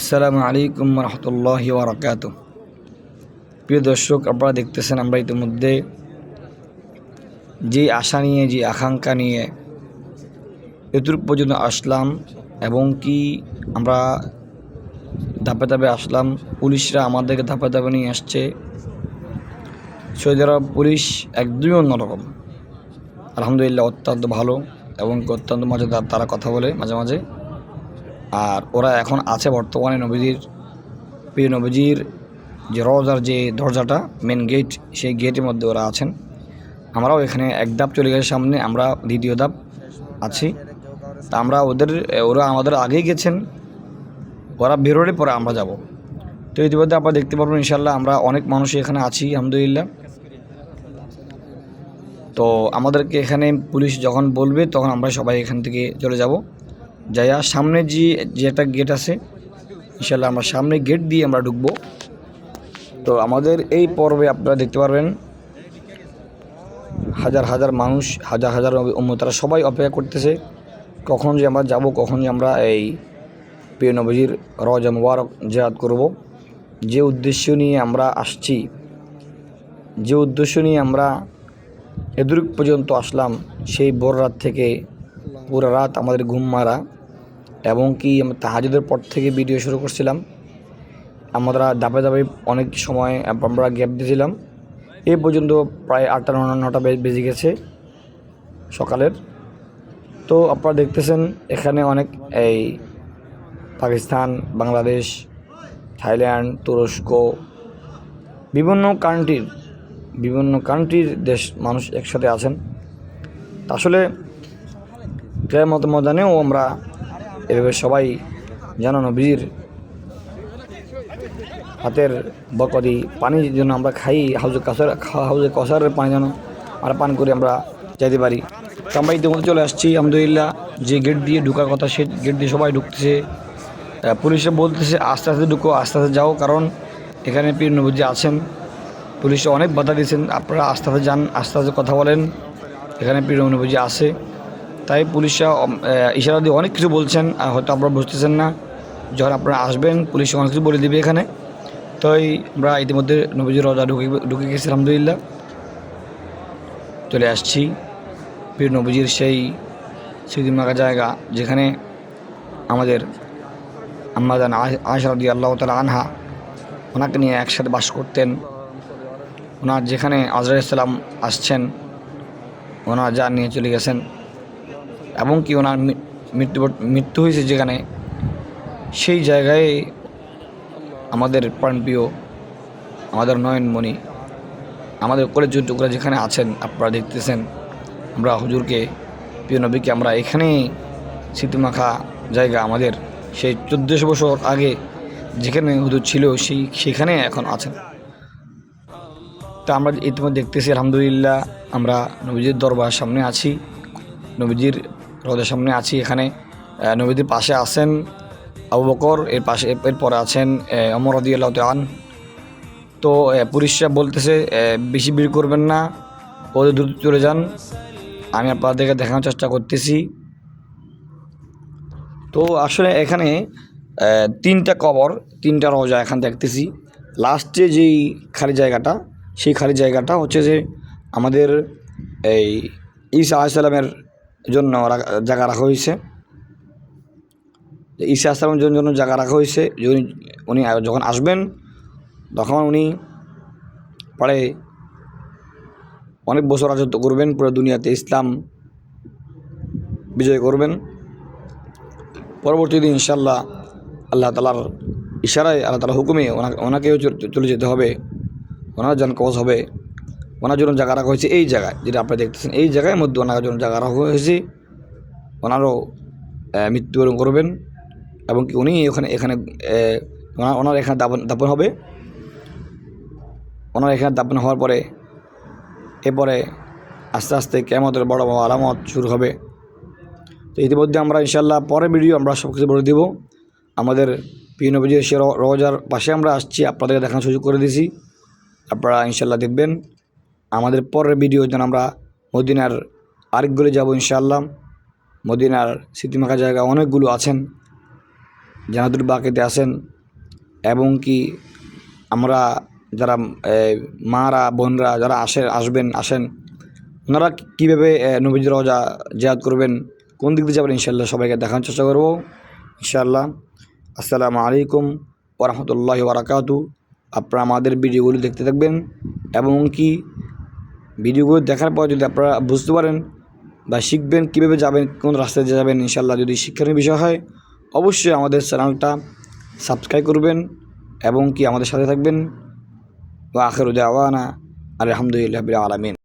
আসসালামু আলাইকুম রহমতুল্লাহ ওবরাকাত প্রিয় দর্শক, আপনারা দেখতেছেন আমরা ইতিমধ্যে যে আশা নিয়ে, যে আকাঙ্ক্ষা নিয়ে এতটুকু পর্যন্ত আসলাম এবং কি আমরা ধাপে ধাপে আসলাম। পুলিশরা আমাদেরকে ধাপে ধাপে নিয়ে আসছে। সৌদি আরব পুলিশ একদমই অন্যরকম। আলহামদুলিল্লাহ অত্যন্ত ভালো এবং অত্যন্ত মজাদার তারা কথা বলে মাঝে মাঝে। আর ওরা এখন আছে বর্তমানে নবীজির, প্রিয় নবীজির যে রজার যে দরজাটা মেন গেট সেই গেটের মধ্যে ওরা আছেন। আমরাও এখানে এক ধাপ চলে গেছে সামনে, আমরা দ্বিতীয় ধাপ আছি। তা আমরা ওদের, ওরা আমাদের আগেই গেছেন। ওরা বেরোলে পরে আমরা যাব। তো ইতিমধ্যে আপনারা দেখতে পারবেন ইনশাল্লাহ আমরা অনেক মানুষই এখানে আছি, আলহামদুলিল্লাহ। তো আমাদেরকে এখানে পুলিশ যখন বলবে, তখন আমরা সবাই এখান থেকে চলে যাব। যাইয়া সামনে যে যে একটা গেট আছে ইনশাল্লাহ আমরা সামনে গেট দিয়ে আমরা ঢুকবো। তো আমাদের এই পর্বে আপনারা দেখতে পারবেন, হাজার হাজার মানুষ, হাজার হাজার তারা সবাই অপেক্ষা করতেছে, কখন যে আমরা যাব, কখন যে আমরা এই প্রিয় নবজির রজা মুবারক জেরাত করব। যে উদ্দেশ্য নিয়ে আমরা আসছি, যে উদ্দেশ্য নিয়ে আমরা এদুর পর্যন্ত আসলাম, সেই ভোর রাত থেকে পুরো রাত আমাদের ঘুম মারা। এবং কি আমরা তাহাজুদের পর থেকে ভিডিও শুরু করছিলাম। আমরা দাপে দাপে অনেক সময়, আমরা গ্যাপ দিয়েছিলাম। এই পর্যন্ত প্রায় আটটা নটা বেজে গেছে সকালের। তো আপনারা দেখতেছেন এখানে অনেক এই পাকিস্তান, বাংলাদেশ, থাইল্যান্ড, তুরস্ক, বিভিন্ন কান্ট্রির বিভিন্ন কান্ট্রির দেশ মানুষ একসাথে আছেন। আসলে কেয়ামত ময়দানেও আমরা এভাবে সবাই যেন নবীর হাতের বকদি পানি যেন আমরা খাই, হাউজে কাসার হাউজে কসারের পানি যেন আমরা পান করে আমরা যাইতে পারি। তো আমরা ইতিমধ্যে চলে আসছি, আলহামদুলিল্লাহ, যে গেট দিয়ে ঢুকার কথা সে গেট দিয়ে সবাই ঢুকতেছে। পুলিশে বলতেছে, আস্তে আস্তে ঢুকো, আস্তে আস্তে যাও। কারণ এখানে পীর নবীজি আছেন। পুলিশে অনেক বাধা দিয়েছেন। আপনারা আস্তে আস্তে যান, আস্তে আস্তে কথা বলেন। এখানে পীর নবীজি আছে। তাই পুলিশরা ইশারা দিয়ে অনেক কিছু বলছেন, আর হয়তো আপনারা বুঝতেছেন না। যখন আপনারা আসবেন, পুলিশ অনেক কিছু বলে দিবে এখানে। তাই আমরা ইতিমধ্যে নবীজির রজা ঢুকে ঢুকে গেছি, আলহামদুলিল্লাহ। চলে আসছি পীর নবীজির সেই স্মৃতিমাখা জায়গা, যেখানে আমাদের আম্মাদান আশরাদি আল্লাহ তালা আনহা, ওনাকে নিয়ে একসাথে বাস করতেন। ওনার যেখানে আজরাইসাল্লাম আসছেন, ওনার যা নিয়ে চলে গেছেন। এবং কি ওনার মৃত্যু মৃত্যু হয়েছে যেখানে, সেই জায়গায় আমাদের প্রাণপ্রিয়, আমাদের নয়নমণি, আমাদের কলেজের টুকরা যেখানে আছেন, আপনারা দেখতেছেন। আমরা হুজুরকে, প্রিয় নবীকে আমরা এখানেই স্মৃতিমাখা জায়গা আমাদের। সেই চোদ্দোশো বছর আগে যেখানে হুজুর ছিল, সেই, সেখানে এখন আছেন। তা আমরা ইতিমধ্যে দেখতেছি, আলহামদুলিল্লাহ, আমরা নবীজির দরবার সামনে আছি। নবীজির রোদের সামনে আছি এখানে। আহ, নবীজির পাশে আছেন আবু বকর এর পাশে এরপরে আছেন অমর রদিয়াল্লাহ আন তো পুলিশরা বলতেছে বেশি ভিড় করবেন না ওদের দ্রুত চলে যান। আমি আপনাদেরকে দেখানোর চেষ্টা করতেছি। তো আসলে এখানে তিনটা কবর তিনটা রোজা এখান দেখতেছি। লাস্টে যেই খালি জায়গাটা সেই খালি জায়গাটা হচ্ছে যে আমাদের এই ঈসা আলাইসাল্লামের জন্য জায়গা রাখা হয়েছে। যে ঈসা আসলামের জন্য জায়গা রাখা হয়েছে। উনি উনি যখন আসবেন, তখন উনি পরে অনেক বছর রাজত্ব করবেন, পুরো দুনিয়াতে ইসলাম বিজয় করবেন। পরবর্তীতে ইনশাল্লাহ আল্লাহ তালার ইশারায়, আল্লাহ তালার হুকুমে ওনাকে ওনাকেও চলে যেতে হবে। ওনার যান কবজ হবে। ওনার জন্য জায়গা রাখা হয়েছে এই জায়গায়, যেটা আপনারা দেখতেছেন, এই জায়গায় মধ্যে ওনার জন্য জায়গা রাখা হয়েছে। ওনারও মৃত্যুবরণ করবেন এবং কি উনি ওখানে, এখানে ওনার এখানে দাপন দাপন হবে। ওনার এখানে দাপন হওয়ার পরে, এরপরে আস্তে আস্তে কেমতের বড় বড় আলামত শুরু হবে। তো ইতিমধ্যে আমরা ইনশাল্লাহ পরের ভিডিও আমরা সব কিছু বলে দেবো। আমাদের প্রিয় নবীজির সে রোজার পাশে আমরা আসছি, আপনাদেরকে দেখানোর সুযোগ করে দিয়েছি। আপনারা ইনশাল্লাহ দেখবেন। আমাদের পরের ভিডিও যেন আমরা মদিনার আরেকগুলি যাব ইনশাল্লাহ মদিনার স্মৃতিমাখা জায়গা অনেকগুলো আছেন, জানাতুল বাকিতে আসেন এবং কি আমরা যারা মারা, বোনরা যারা আসে, আসবেন, আসেন, ওনারা কীভাবে নবীজ রজা জিয়াদ করবেন, কোন দিক দিয়ে যাবেন ইনশাল্লাহ সবাইকে দেখানোর চেষ্টা করব, ইনশাআল্লাহ। আসসালামু আলাইকুম ওরহমতুল্লাহ বারাকাতু আপনারা আমাদের ভিডিওগুলো দেখতে থাকবেন, এবং কি ভিডিওগুলো দেখার পর যদি আপনারা বুঝতে পারেন বা শিখবেন, কীভাবে যাবেন, কোন রাস্তায় যাবেন ইনশাল্লাহ যদি শিক্ষণীয় বিষয় হয়, অবশ্যই আমাদের চ্যানেলটা সাবস্ক্রাইব করবেন এবং কি আমাদের সাথে থাকবেন। ওয়া আখের দাওয়ানা আলহামদুলিল্লাহ আলামিন।